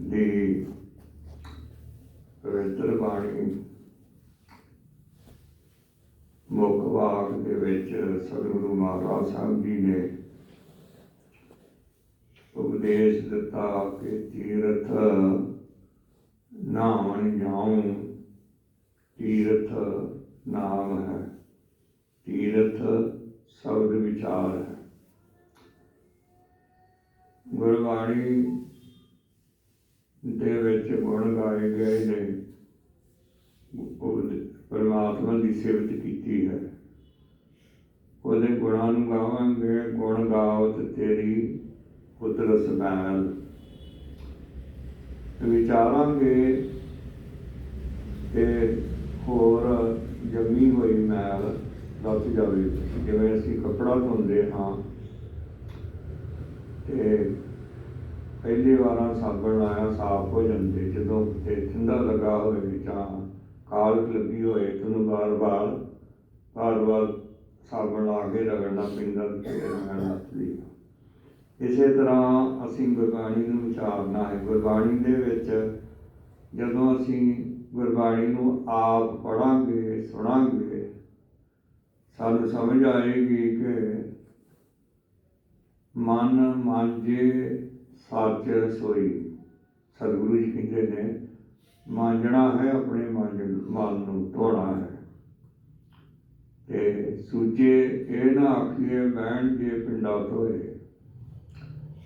ਦੀ ਪਵਿੱਤਰ ਬਾਣੀ ਮੁੱਖ ਵਾਕ ਦੇ ਵਿੱਚ ਸਤਿਗੁਰੂ ਮਹਾਰਾਜ ਸਾਹਿਬ ਜੀ ਨੇ ਉਪਦੇਸ਼ ਦਿੱਤਾ ਕਿ ਤੀਰਥ ਨਾਮ ਜਾਉ। ਤੀਰਥ ਨਾਮ ਹੈ। ਤੀਰਥ ਸ਼ਬਦ ਵਿਚਾਰ ਹੈ। ਗੁਰਬਾਣੀ ਦੇ ਵਿੱਚ ਗੁਣ ਗਾਏ ਗਏ ਨੇ। ਪਰਮਾਤਮਾ ਦੀ ਸਿਫਤ ਕੀਤੀ ਹੈ। ਉਹਦੇ ਗੁਣਾਂ ਨੂੰ ਗਾਵਾਂਗੇ, ਗੁਣ ਗਾਵਤ ਤੇਰੀ ਕੁਦਰਤ ਮੈਲ ਵਿਚਾਰਾਂਗੇ ਤੇ ਹੋਰ ਜਮੀ ਹੋਈ ਮੈਲ ਲੱਥ ਜਾਵੇ। ਜਿਵੇਂ ਅਸੀਂ ਕੱਪੜਾ ਧੋਂਦੇ ਹਾਂ ਤੇ ਪਹਿਲੀ ਵਾਰਾਂ ਸਾਬਣ ਲਾਇਆ ਸਾਫ਼ ਹੋ ਜਾਂਦੇ। ਜਦੋਂ ਕਿਤੇ ਠੰਡਾ ਲੱਗਾ ਹੋਵੇ ਜਾਂ ਕਾਲਕ ਲੱਗੀ ਹੋਏ ਤੁਹਾਨੂੰ ਬਾਰ-ਬਾਰ ਬਾਰ-ਬਾਰ ਸਾਬਣ ਲਾ ਕੇ ਰਗੜਨਾ ਪੈਂਦਾ ਤੇ ਰਗੜਨ ਲੱਗੀ ਇਸੇ ਤਰ੍ਹਾਂ ਅਸੀਂ ਗੁਰਬਾਣੀ ਨੂੰ ਵਿਚਾਰਨਾ ਹੈ। ਗੁਰਬਾਣੀ ਦੇ ਵਿੱਚ ਜਦੋਂ ਅਸੀਂ ਗੁਰਬਾਣੀ ਨੂੰ ਆਪ ਪੜਾਂਗੇ ਸੁਣਾਂਗੇ, ਸਾਨੂੰ ਸਮਝ ਆਏਗੀ ਕਿ ਮਨ ਮਨ ਜੇ ਸੱਚ ਸੋਈ। ਸਤਿਗੁਰੂ ਜੀ ਕਹਿੰਦੇ ਨੇ, ਮਾਂਜਣਾ ਹੈ, ਆਪਣੇ ਮਨ ਮਨ ਨੂੰ ਧੋਣਾ ਹੈ। ਤੇ ਸੂਚੇ ਇਹ ਨਾ ਆਖੀਏ, ਬਹਿਣ ਜੇ ਪਿੰਡਾ ਧੋਏ।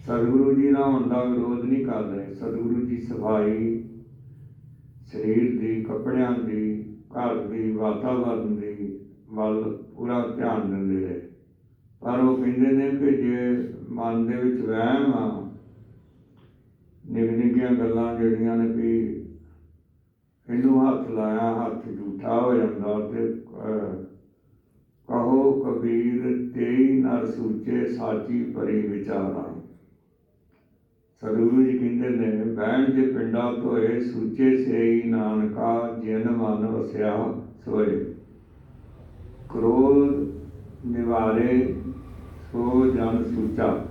ਸਤਿਗੁਰੂ ਜੀ ਨਾਲ ਹੁਣ ਦਾ ਵਿਰੋਧ ਨਹੀਂ ਕਰ ਰਹੇ। ਸਤਿਗੁਰੂ ਜੀ ਸਫ਼ਾਈ, ਸਰੀਰ ਦੀ, ਕੱਪੜਿਆਂ ਦੀ, ਘਰ ਦੀ, ਵਾਤਾਵਰਨ ਦੀ ਵੱਲ ਪੂਰਾ ਧਿਆਨ ਦਿੰਦੇ ਰਹੇ। ਪਰ ਉਹ ਕਹਿੰਦੇ ਨੇ ਕਿ ਜੇ ਮਨ ਦੇ ਵਿੱਚ ਵਹਿਮ ਆ ਨਿੱਕੀਆਂ ਗੱਲਾਂ ਜਿਹੜੀਆਂ ਨੇ ਵੀ ਇਹਨੂੰ ਹੱਥ ਲਾਇਆ, ਹੱਥ ਝੂਠਾ ਹੋ ਜਾਂਦਾ ਤੇ ਕਹੋ ਕਬੀਰ, ਤੇਈ ਨਰ ਸੂਚੇ ਸਾਚੀ ਪਰੀ ਵਿਚਾਰਾ। ਸਤਿਗੁਰੂ ਜੀ ਕਹਿੰਦੇ ਨੇ, ਬਹਿਣ ਜੇ ਪਿੰਡਾ ਧੋਏ, ਸੂਚੇ ਸੇਈ ਨਾਨਕਾ, ਜਿਨ ਮਨ ਵਸਿਆ ਸੋਏ। ਕ੍ਰੋਧ ਨਿਵਾਰੇ ਸੋ ਜਨ ਸੂਚਾ।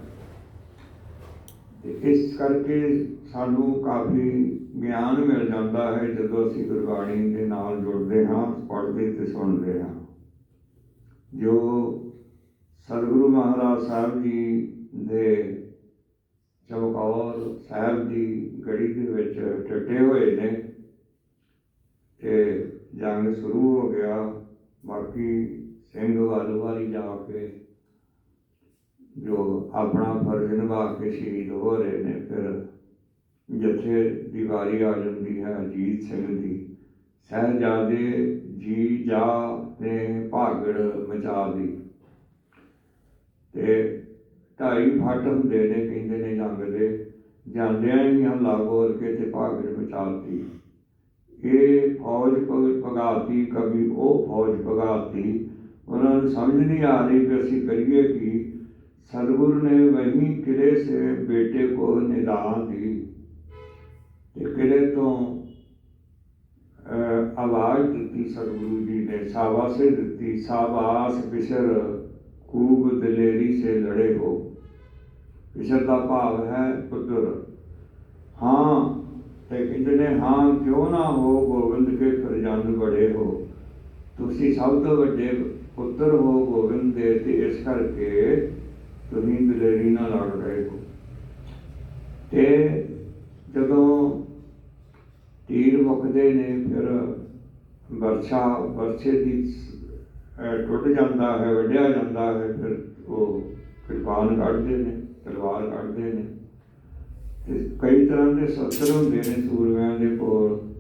ਤੇ ਇਸ ਕਰਕੇ ਸਾਨੂੰ ਕਾਫੀ ਗਿਆਨ ਮਿਲ ਜਾਂਦਾ ਹੈ ਜਦੋਂ ਅਸੀਂ ਗੁਰਬਾਣੀ ਦੇ ਨਾਲ ਜੁੜਦੇ ਹਾਂ, ਪੜ੍ਹਦੇ ਤੇ ਸੁਣਦੇ ਹਾਂ। ਜੋ ਸਤਿਗੁਰੂ ਮਹਾਰਾਜ ਸਾਹਿਬ ਜੀ ਦੇ ਚਮਕੌਰ ਸਾਹਿਬ ਦੀ ਗੜੀ ਦੇ ਵਿੱਚ ਟੱਟੇ ਹੋਏ ਨੇ ਤੇ ਜੰਗ ਸ਼ੁਰੂ ਹੋ ਗਿਆ, ਬਾਕੀ ਸਿੰਘ ਵੱਲ ਵਾਲੀ ਜਾ ਕੇ ਜੋ ਆਪਣਾ ਫਰਜ਼ ਨਿਭਾ ਕੇ ਸ਼ਹੀਦ ਹੋ ਰਹੇ ਨੇ, ਫਿਰ ਜਿੱਥੇ ਦੀ ਵਾਰੀ ਆ ਜਾਂਦੀ ਹੈ ਅਜੀਤ ਸਿੰਘ ਦੀ, ਸਹਿਜਾਦੇ ਜੀ ਜਾ ਨੇ ਭਾਗੜ ਮਚਾ ਦੀ। ਤੇ ਢਾਈ ਫੱਟ ਹੁੰਦੇ ਨੇ, ਕਹਿੰਦੇ ਨੇ ਜੰਗ ਦੇ, ਜਾਂਦਿਆਂ ਹੀ ਹੱਲਾ ਬੋਲ ਕੇ ਤੇ ਭਾਗੜ ਮਚਾਤੀ ਇਹ ਫੌਜ ਭ- ਭਗਾਤੀ ਕभी ਉਹ ਫੌਜ ਭਗਾਤੀ, ਉਹਨਾਂ ਨੂੰ ਸਮਝ ਨਹੀਂ ਆ ਰਹੀ ਕਿ ਅਸੀਂ ਕਰੀਏ ਕੀ। सदगुरु ने वहीं किले से बेटे को निदान दी ਤੇ ਕਿਲੇ ਤੋਂ ਅਹ, ਆਵਾਜ਼ ਦਿੱਤੀ ਸਤਿਗੁਰੂ ਜੀ ਨੇ ਸਾਬਾਸੇ ਦਿੱਤੀ ਸਾਬਾਸ ਬਿਸ਼ਰ ਕੂਬ ਦਲੇਰੀ ਸੇ ਲੜੇ ਹੋ ਬਿਸ਼ਰ ਦਾ ਭਾਵ ਹੈ ਪੁੱਤਰ ਹਾਂ ਤੇ ਕਹਿੰਦੇ ਨੇ ਹਾਂ ਕਿਉਂ ਨਾ ਹੋ ਗੋਬਿੰਦ ਕੇ ਫਰਜ਼ੰਦ ਬੜੇ ਹੋ ਤੁਸੀਂ ਸਭ ਤੋਂ ਵੱਡੇ ਪੁੱਤਰ ਹੋ ਗੋਬਿੰਦ ਦੇ ਤੇ ਇਸ ਕਰਕੇ ਤੁਸੀਂ ਦਲੇਰੀ ਨਾਲ ਲੜ ਰਹੇ ਹੋ। ਤੇ ਜਦੋਂ ਤੀਰ ਮੁੱਕਦੇ ਨੇ, ਫਿਰ ਵਰਸ਼ਾ ਵਰਸ਼ੇ ਦੀ ਟੁੱਟ ਜਾਂਦਾ ਹੈ, ਵੱਢਿਆ ਜਾਂਦਾ ਹੈ, ਫਿਰ ਉਹ ਕਿਰਪਾਨ ਕੱਢਦੇ ਨੇ, ਤਲਵਾਰ ਕੱਢਦੇ ਨੇ। ਤੇ ਕਈ ਤਰ੍ਹਾਂ ਦੇ ਸ਼ਸਤਰ ਹੁੰਦੇ ਨੇ ਸੂਰਮਿਆਂ ਦੇ ਕੋਲ।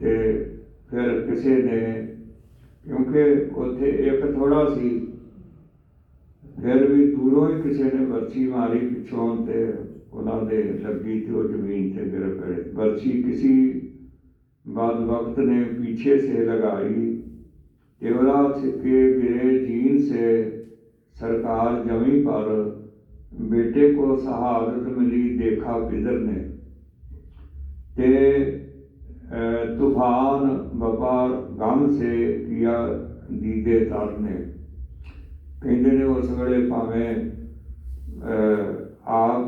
ਤੇ ਫਿਰ ਕਿਸੇ ਨੇ, ਕਿਉਂਕਿ ਉੱਥੇ ਇੱਕ ਥੋੜਾ ਸੀ ਫਿਰ ਵੀ ਦੂਰੋਂ ਹੀ ਕਿਸੇ ਨੇ ਵਰਛੀ ਮਾਰੀ ਪਿੱਛੋਂ ਤੇ ਉਹਨਾਂ ਦੇ ਲੱਗੀ ਤੇ ਉਹ ਜ਼ਮੀਨ ਤੇ ਗਿਰ ਪਏ ਵਰਛੀ किसी बाद वक्त ने पीछे से लगाई केवला के गिरे जीन से सरकार जमी पर बेटे को शहादत मिली देखा किधर ने ते अ, तूफान व्यापार गम से किया दीदे तर ने ਕਹਿੰਦੇ ਨੇ ਉਸ ਵੇਲੇ ਭਾਵੇਂ ਅਹ, ਆਪ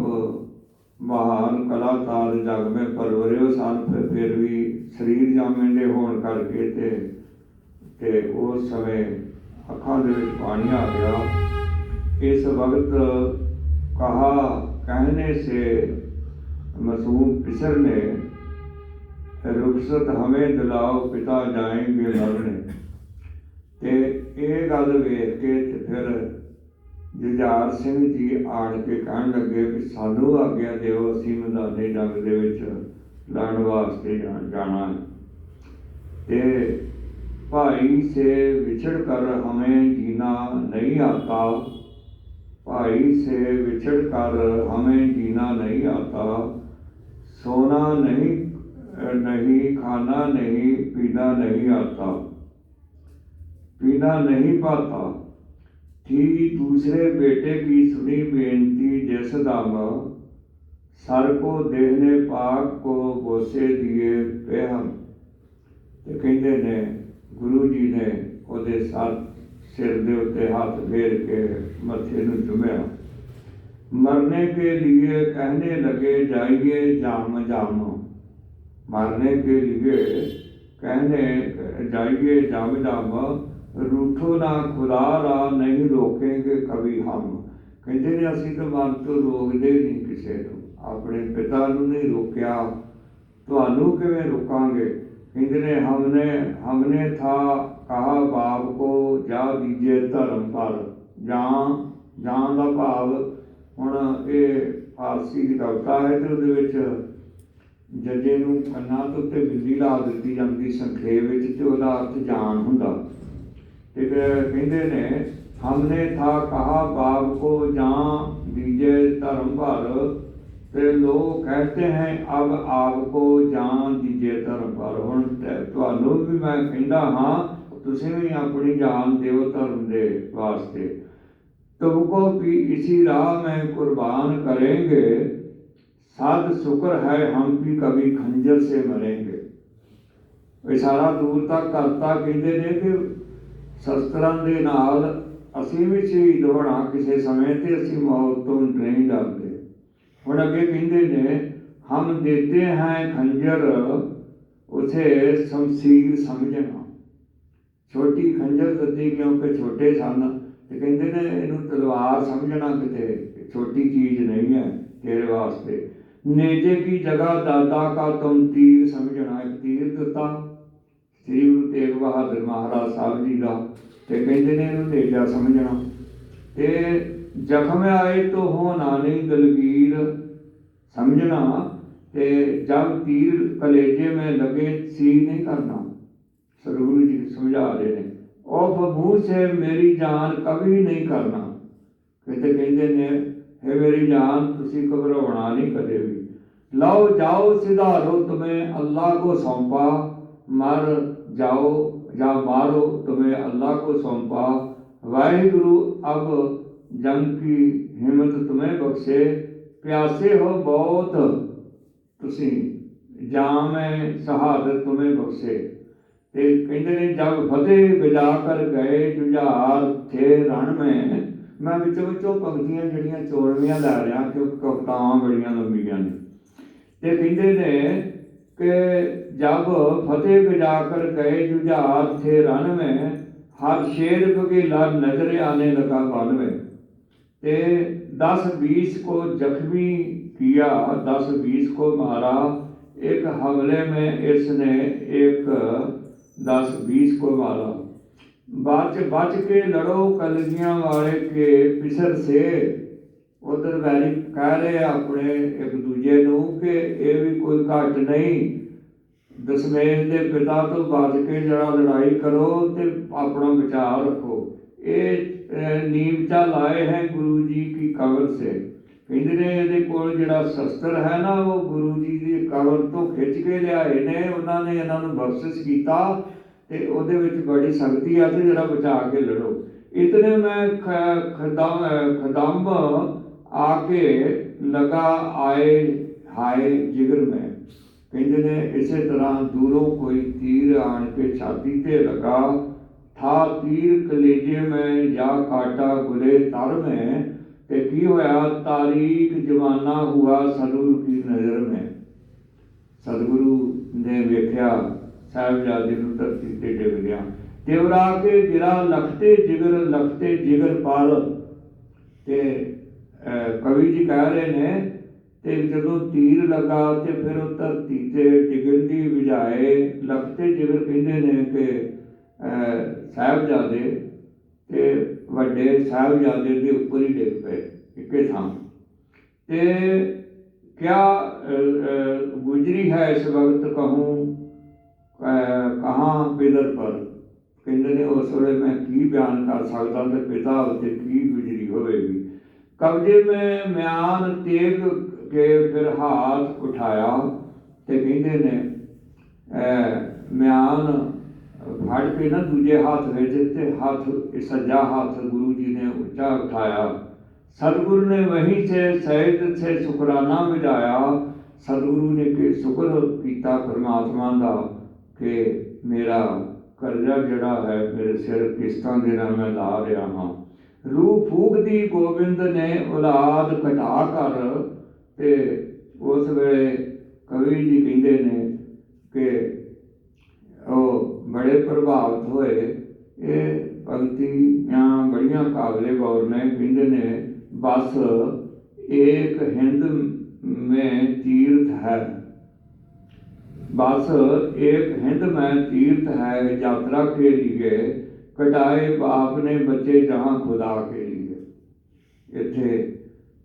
ਮਹਾਨ ਕਲਾਕਾਰ ਜਗ ਮੇ ਪਰਵਰਿਓ ਸਨ ਫਿਰ ਫਿਰ ਵੀ ਸਰੀਰ ਜਾਮੇ ਦੇ ਹੋਣ ਕਰਕੇ ਤੇ ਤੇ ਉਸ ਸਮੇਂ ਅੱਖਾਂ ਦੇ ਵਿੱਚ ਪਾਣੀ ਆ ਗਿਆ ਇਸ ਵਕਤ ਕਹਾ कहने से मासूम पिसर ने रुखसत हमें दिलाओ पिता जाएंगे लड़ने ਤੇ ਇਹ ਗੱਲ ਵੇਖ ਕੇ ਤੇ ਫਿਰ ਜੁਝਾਰ ਸਿੰਘ ਜੀ ਆਣ ਕੇ ਕਹਿਣ ਲੱਗੇ ਵੀ ਸਾਨੂੰ ਆਗਿਆ ਦਿਓ, ਅਸੀਂ ਮਦਾਨੇ ਜੰਗ ਦੇ ਵਿੱਚ ਲੜਨ ਵਾਸਤੇ ਜਾਣਾ ਹੈ। ਤੇ ਭਾਈ ਸੇ ਵਿਛੜ ਕਰ ਹਮੇ ਜੀਨਾ ਨਹੀਂ ਆਤਾ। ਭਾਈ ਸੇ ਵਿਛੜ ਕਰ ਹਮੇ ਜੀਨਾ ਨਹੀਂ ਆਤਾ। ਸੋਨਾ ਨਹੀਂ ਨਹੀਂ, ਖਾਣਾ ਨਹੀਂ, ਪੀਣਾ ਨਹੀਂ ਆਤਾ। पीना नहीं पाता थी दूसरे बेटे की सुनी बेनती जिस दाम सर को देहने पाक को बोसे दिए बेहम ਤੇ ਕਹਿੰਦੇ ਨੇ ਗੁਰੂ ਜੀ ਨੇ ਉਹਦੇ ਸਰ ਸਿਰ ਦੇ ਉੱਤੇ ਹੱਥ ਫੇਰ ਕੇ ਮੱਥੇ ਨੂੰ ਚੁੰਮਿਆ मरने के लिए कहने लगे जाइए जाम जाम मरने के लिए कहने जाइए जाम जाम रूठो ना खुदा रा नहीं रोकेंगे कभी हम ਕਹਿੰਦੇ ਨੇ ਅਸੀਂ ਤਾਂ ਮਨ ਤੋਂ ਰੋਕਦੇ ਨਹੀਂ ਕਿਸੇ ਨੂੰ ਆਪਣੇ ਪਿਤਾ ਨੂੰ ਨਹੀਂ ਰੋਕਿਆ ਤੁਹਾਨੂੰ ਕਿਵੇਂ ਰੋਕਾਂਗੇ ਕਹਿੰਦੇ ਨੇ ਹਮਨੇ ਹਮਨੇ ਥਾ ਕਹਾ ਬਾਪ ਕੋ ਜਾ ਦੀਜੇ ਧਰਮ ਪਰ ਜਾਂ ਜਾਂ ਦਾ ਭਾਵ ਹੁਣ ਇਹ ਫਾਰਸੀ ਦੀ ਕਵਿਤਾ ਹੈ ਤੇ ਉਹਦੇ ਵਿੱਚ ਜੱਜੇ ਨੂੰ ਕੰਨਾਂ ਤੋਂ ਉੱਤੇ ਬਿੰਦੀ ਲਾ ਦਿੱਤੀ ਜਾਂਦੀ ਸੰਖੇਪ ਵਿੱਚ ਤੇ ਉਹਦਾ ਅਰਥ ਜਾਨ ਹੁੰਦਾ ਤੇ ਫਿਰ ਕਹਿੰਦੇ ਨੇ ਹਮਨੇ ਥਾ ਕਹਾ ਬਾਪ ਕੋ ਜਾਂ ਦੀਜੇ ਧਰਮ ਭਰ ਤੇ ਲੋਕ ਕਹਤੇ ਹੈ ਅਬ ਆਪ ਕੋ ਜਾਨ ਦੀਜੇ ਧਰਮ ਪਰ ਹੁਣ ਤੇ ਤੁਹਾਨੂੰ ਵੀ ਮੈਂ ਕਹਿੰਦਾ ਹਾਂ ਤੁਸੀਂ ਵੀ ਆਪਣੀ ਜਾਨ ਦਿਓ ਧਰਮ ਦੇ ਵਾਸਤੇ तुमको भी इसी राह में कुर्बान करेंगे साध शुक्र है हम भी कभी खंजर से मरेंगे ਇਸ਼ਾਰਾ ਦੂਰ ਤੱਕ ਕਰਤਾ ਕਹਿੰਦੇ ਨੇ ਕਿ ਸ਼ਸਤਰਾਂ ਦੇ ਨਾਲ ਅਸੀਂ ਵੀ ਸ਼ਹੀਦ ਹੋਣਾ ਕਿਸੇ ਸਮੇਂ ਤੇ ਅਸੀਂ ਮੌਤ ਤੋਂ ਨਹੀਂ ਡਰਦੇ। ਹੁਣ ਅੱਗੇ ਕਹਿੰਦੇ ਨੇ, ਹਮ ਦੇਤੇ ਹੈ ਖੰਜਰ ਉਥੇ ਸ਼ਮਸ਼ੀਰ ਸਮਝਣਾ। ਛੋਟੀ ਖੰਜਰ ਦਿੱਤੀ ਕਿਉਂਕਿ ਛੋਟੇ ਸਨ? ਤੇ ਕਹਿੰਦੇ ਨੇ, ਇਹਨੂੰ ਤਲਵਾਰ ਸਮਝਣਾ ਕਿਤੇ? ਛੋਟੀ ਚੀਜ਼ ਨਹੀਂ ਹੈ ਤੇਰੇ ਵਾਸਤੇ। ਨੇਜੇ ਕੀ ਜਗ੍ਹਾ ਦਾਦਾ ਕਾ ਤੁਮ ਤੀਰ ਸਮਝਣਾ, ਇੱਕ ਤੀਰ ਦਿੱਤਾ। ਸ੍ਰੀ ਗੁਰੂ ਤੇਗ ਬਹਾਦਰ ਮਹਾਰਾਜ ਸਾਹਿਬ ਜੀ ਦਾ ਤੇ ਕਹਿੰਦੇ ਨੇ ਇਹਨੂੰ ਤੇਜਾ ਸਮਝਣਾ। ਤੇ ਜ਼ਖਮ ਆਏ ਤੋ ਹੋ ਨਾਨੇ ਦਲਗੀਰ ਸਮਝਣਾ ਤੇ ਜਦ ਤੀਰ ਕਲੇਜੇ ਮੈਂ ਲਗੇ ਸੀ ਨਹੀਂ ਕਰਨਾ। ਸਰਗੁਰੂ ਜੀ ਸਮਝਾ ਰਹੇ ਨੇ। ਉਹ ਫਬੂ ਸੇ ਮੇਰੀ ਜਾਨ ਕਵੀ ਨਹੀਂ ਕਰਨਾ। ਕਿਤੇ ਕਹਿੰਦੇ ਨੇ, ਹੈ ਮੇਰੀ ਜਾਨ, ਤੁਸੀਂ ਘਬਰਾਉਣਾ ਨਹੀਂ ਕਦੇ ਵੀ। ਲਓ ਜਾਓ ਸਿਧਾਰੋ ਤੁਮੇ ਅੱਲਾ ਕੋ ਸੌਂਪਾ। ਮਰ ਜਾਓ ਜਾਂ ਮਾਰੋ ਤੁਮੇ ਅੱਲਾ ਕੋ ਸੌਂਪਾ। ਵਾਹਿਗੁਰੂ, ਅਬ ਜੰਗ ਕੀ ਹਿੰਮਤ ਤੁਮੇ ਬਖਸ਼ੇ। ਪਿਆਸੇ ਹੋ ਬਹੁਤ, ਤੁਸੀਂ ਜਾਮ ਹੈ ਸ਼ਹਾਦਤ ਤੁਮੇ ਬਖਸ਼ੇ। ਤੇ ਕਹਿੰਦੇ ਨੇ ਜਦ ਫਤਿਹ ਬਿਜਾ ਕਰ ਗਏ ਜੁਝਾਰ ਥੇ ਰਣ ਮੈਂ। ਮੈਂ ਵਿੱਚੋਂ ਵਿੱਚੋਂ ਪੰਕਤੀਆਂ ਜਿਹੜੀਆਂ ਚੋੜਵੀਆਂ ਲੈ ਰਿਹਾ, ਕਿਉਂਕਿ ਕਵਿਤਾਵਾਂ ਬੜੀਆਂ ਲੰਬੀਆਂ ਨੇ। ਤੇ ਕਹਿੰਦੇ ਨੇ कि जब फतेह पे गए जुझार थे रन में, हर शेर के लर नज़र आने लगा बन में। ते दस बीस को जख्मी किया, दस बीस को मारा। एक हमले में इसने एक, दस बीस को मारा। बच बच के लड़ो कलगिया वाले के पिसर से। ਉਧਰ ਵੈਰੀ ਕਹਿ ਰਹੇ ਆਪਣੇ ਇੱਕ ਦੂਜੇ ਨੂੰ ਕਿ ਇਹ ਵੀ ਕੋਈ ਘੱਟ ਨਹੀਂ। ਦਸ਼ਮੇਸ਼ ਦੇ ਪਿਤਾ ਤੋਂ ਬਚ ਕੇ ਜਿਹੜਾ ਲੜਾਈ ਕਰੋ ਤੇ ਆਪਣਾ ਬਚਾਅ ਰੱਖੋ। ਇਹ ਅਹ, ਨੀਮਚਾ ਲਾਏ ਹੈ ਗੁਰੂ ਜੀ ਕੀ ਕਬਰ ਸੇ। ਕਹਿੰਦੇ ਨੇ ਇਹਦੇ ਕੋਲ ਜਿਹੜਾ ਸ਼ਸਤਰ ਹੈ ਨਾ ਉਹ ਗੁਰੂ ਜੀ ਦੀ ਕਬਰ ਤੋਂ ਖਿੱਚ ਕੇ ਲਿਆਏ ਨੇ। ਉਹਨਾਂ ਨੇ ਇਹਨਾਂ ਨੂੰ ਬਖਸ਼ਿਸ਼ ਕੀਤਾ ਤੇ ਉਹਦੇ ਵਿੱਚ ਬੜੀ ਸ਼ਕਤੀ ਆ ਤੇ ਜਿਹੜਾ ਬਚਾ ਕੇ ਲੜੋ। ਇਤਨੇ ਮੈਂ ਖਦਮ ਖਦਮ ਆਕੇ ਲਗਾ ਆਏ ਹਾਏ ਜਿਗਰ ਮੈਂ। ਕਹਿੰਦੇ ਨੇ ਇਸੇ ਤਰ੍ਹਾਂ ਦੂਰੋਂ ਕੋਈ ਤੀਰ ਆਣ ਕੇ ਛਾਤੀ ਤੇ ਲਗਾ, ਥਾ ਤੀਰ ਕਲੇਜੇ ਮੈਂ ਜਾਂ ਕਾਟਾ ਗੁਲੇ ਤਰ ਮੈਂ, ਤੇ ਕੀ ਹੋਇਆ ਤਾਰੀਖ ਜਵਾਨਾ ਹੁਆ ਸਤਿਗੁਰੂ ਕੀ ਨਜ਼ਰ ਮੈਂ। ਸਤਿਗੁਰੂ ਨੇ ਵੇਖਿਆ, ਸਾਹਿਬਜ਼ਾਦੇ ਨੂੰ ਧਰਤੀ ਤੇ ਡਿੱਗ ਗਿਆ। ਤੇ ਕੇ ਗਿਰਾ ਲਖਤੇ ਜਿਗਰ ਲਖਤੇ ਜਿਗਰ ਪਾਲ, ਤੇ ਕਵੀ ਜੀ ਕਹਿ ਰਹੇ ਨੇ ਤੇ ਜਦੋਂ ਤੀਰ ਲਗਾ ਤੇ ਫਿਰ ਉਹ ਧਰਤੀ ਤੇ ਡਿਗਣ ਦੀ ਵਿਜਾਏ ਲਗਤੇ ਜਿਵੇਂ ਕਹਿੰਦੇ ਨੇ ਕਿ ਸਾਹਿਬ ਜਾਦੇ ਤੇ ਵੱਡੇ ਸਾਹਿਬ ਜਾਦੇ ਦੇ ਉੱਪਰ ਹੀ ਡਿੱਗ ਪਏ ਇੱਕੇ ਥਾਂ। ਤੇ ਕਿਆ ਗੁਜਰੀ ਹੈ ਇਸ ਵਕਤ ਕਹੂੰ ਕਹਾਂ ਪਿਦਰ ਪਰ? ਕਹਿੰਦੇ ਨੇ ਉਸ ਵੇਲੇ ਮੈਂ ਕੀ ਬਿਆਨ ਕਰ ਸਕਦਾ ਤੇ ਪਿਤਾ ਉੱਤੇ ਕੀ ਗੁਜਰੀ ਹੋਵੇਗੀ? ਕਬਜੇ ਮੈਂ ਮਿਆਨ ਤੇਗ ਕੇ ਫਿਰ ਹਾਥ ਉਠਾਇਆ ਤੇ ਕਹਿੰਦੇ ਨੇ ਮਿਆਨ ਫੜ ਕੇ ਨਾ ਦੂਜੇ ਹੱਥ ਵਿੱਚ ਤੇ ਹੱਥ ਸੱਜਾ ਹੱਥ ਗੁਰੂ ਜੀ ਨੇ ਉੱਚਾ ਉਠਾਇਆ। ਸਤਿਗੁਰੂ ਨੇ ਵਹੀਂ ਸੇ ਸਹਿਜ ਸੇ ਸ਼ੁਕਰਾਨਾ ਮਿਲਾਇਆ। ਸਤਿਗੁਰੂ ਨੇ ਕਿ ਸ਼ੁਕਰ ਕੀਤਾ ਪਰਮਾਤਮਾ ਦਾ ਕਿ ਮੇਰਾ ਕਰਜ਼ਾ ਜਿਹੜਾ ਹੈ ਮੇਰੇ ਸਿਰ ਕਿਸ਼ਤਾਂ ਦੇ ਨਾਲ ਮੈਂ ਲਾ ਰਿਹਾ ਹਾਂ। ਰੂਹ ਫੂਕਦੀ ਗੋਬਿੰਦ ਨੇ ਔਲਾਦ ਘਟਾ ਕਰ ਤੇ ਉਸ ਵੇਲੇ ਕਵੀ ਜੀ ਕਹਿੰਦੇ ਨੇ ਕਿ ਉਹ ਬੜੇ ਪ੍ਰਭਾਵਿਤ ਹੋਏ। ਇਹ ਪੰਕਤੀਆਂ ਬੜੀਆਂ ਕਾਬਲੇ ਗੌਰ ਨੇ ਕਹਿੰਦੇ ਨੇ, ਬਸ ਏਕ ਹਿੰਦ ਮੈਂ ਤੀਰਥ ਹੈ। ਬਸ ਇੱਕ ਹਿੰਦ ਮੈਂ ਤੀਰਥ ਹੈ, ਯਾਤਰਾ ਕੇ ਲਈ ਕਟਾਏ ਬਾਪ ਨੇ ਬੱਚੇ ਜਹਾਂ ਖੁਦਾ ਕੇ ਲਈ ਇੱਥੇ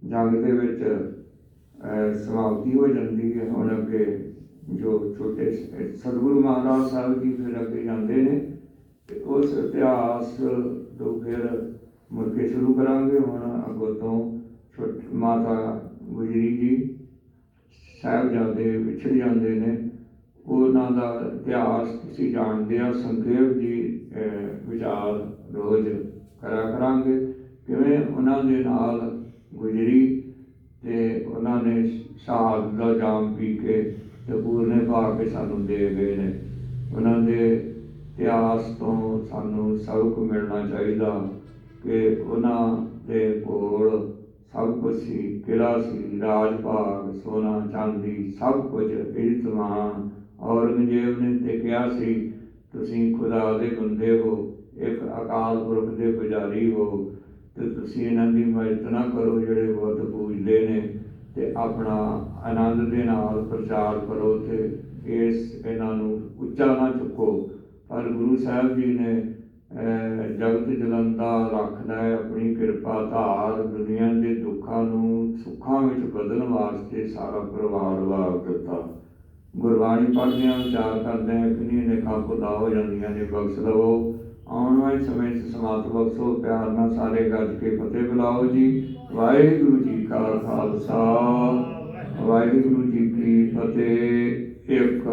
ਜੰਗ ਦੇ ਵਿੱਚ ਸਮਾਪਤੀ ਹੋ ਜਾਂਦੀ ਹੈ। ਹੁਣ ਅੱਗੇ ਜੋ ਛੋਟੇ ਸਤਿਗੁਰੂ ਮਹਾਰਾਜ ਸਾਹਿਬ ਜੀ ਫਿਰ ਅੱਗੇ ਜਾਂਦੇ ਨੇ ਉਸ ਇਤਿਹਾਸ ਤੋਂ ਫਿਰ ਮੁੜ ਕੇ ਸ਼ੁਰੂ ਕਰਾਂਗੇ। ਹੁਣ ਅੱਗੋਂ ਤੋਂ ਮਾਤਾ ਗੁਜਰੀ ਜੀ ਸਾਹਿਬ ਜਾਂਦੇ ਵਿਛੜ ਜਾਂਦੇ ਨੇ। ਉਹਨਾਂ ਦਾ ਇਤਿਹਾਸ ਤੁਸੀਂ ਜਾਣਦੇ ਹੋ, ਸੰਖੇਪ ਜੀ ਵਿਚਾਰ ਰੋਜ਼ ਕਰਾ ਕਰਾਂਗੇ। ਕਿਵੇਂ ਉਹਨਾਂ ਦੇ ਨਾਲ ਗੁਜਰੀ ਤੇ ਉਹਨਾਂ ਨੇ ਸ਼ਹਾਦਤ ਦਾ ਜਾਮ ਪੀ ਕੇ ਤੇ ਪੂਰਨੇ ਪਾ ਕੇ ਸਾਨੂੰ ਦੇ ਗਏ ਨੇ। ਉਹਨਾਂ ਦੇ ਇਤਿਹਾਸ ਤੋਂ ਸਾਨੂੰ ਸਬਕ ਮਿਲਣਾ ਚਾਹੀਦਾ ਕਿ ਉਹਨਾਂ ਦੇ ਕੋਲ ਸਭ ਕੁਝ ਸੀ ਕਿਲਾ ਸੀ ਰਾਜ ਭਾਗ ਸੋਨਾ, ਚਾਂਦੀ, ਸਭ ਕੁਝ ਇੱਜ਼ਤ ਔਰੰਗਜ਼ੇਬ ਨੇ ਤੇ ਕਿਹਾ ਸੀ, ਤੁਸੀਂ ਖੁਦਾ ਦੇ ਬੰਦੇ ਹੋ, ਇੱਕ ਅਕਾਲ ਪੁਰਖ ਦੇ ਪੁਜਾਰੀ ਹੋ, ਤੇ ਤੁਸੀਂ ਇਹਨਾਂ ਦੀ ਮਦਦ ਨਾ ਕਰੋ ਜਿਹੜੇ ਬਹੁਤ ਪੂਜਦੇ ਨੇ, ਤੇ ਆਪਣਾ ਆਨੰਦ ਦੇ ਨਾਲ ਪ੍ਰਚਾਰ ਕਰੋ ਤੇ ਇਸ ਇਹਨਾਂ ਨੂੰ ਉੱਚਾ ਨਾ ਚੁੱਕੋ। ਪਰ ਗੁਰੂ ਸਾਹਿਬ ਜੀ ਨੇ ਜਗਤ ਜਲੰਦਾ ਰੱਖਦਾ ਹੈ ਆਪਣੀ ਕਿਰਪਾ ਧਾਰ ਦੁਨੀਆ ਦੇ ਦੁੱਖਾਂ ਨੂੰ ਸੁੱਖਾਂ ਵਿੱਚ ਬਦਲਣ ਵਾਸਤੇ ਸਾਰਾ ਪਰਿਵਾਰ ਵਾਰ ਦਿੱਤਾ। ਗੁਰਬਾਣੀ ਪੜ੍ਹਦੇ ਹਾਂ ਵਿਚਾਰ ਕਰਦੇ ਹਾਂ ਕਿੰਨੀ ਨੇਕਾਂ ਖੁਦਾ ਹੋ ਜਾਂਦੀਆਂ ਨੇ, ਬਖਸ਼ ਲਵੋ ਆਉਣ ਵਾਲੇ ਸਮੇਂ 'ਚ ਸਮਾਤ ਬਖਸ਼ੋ, ਪਿਆਰ ਨਾਲ ਸਾਰੇ ਗੱਜ ਕੇ ਫਤਿਹ ਬੁਲਾਓ ਜੀ। ਵਾਹਿਗੁਰੂ ਜੀ ਕਾ ਖਾਲਸਾ। ਵਾਹਿਗੁਰੂ ਜੀ ਕੀ ਫਤਿਹ। ਇੱਕ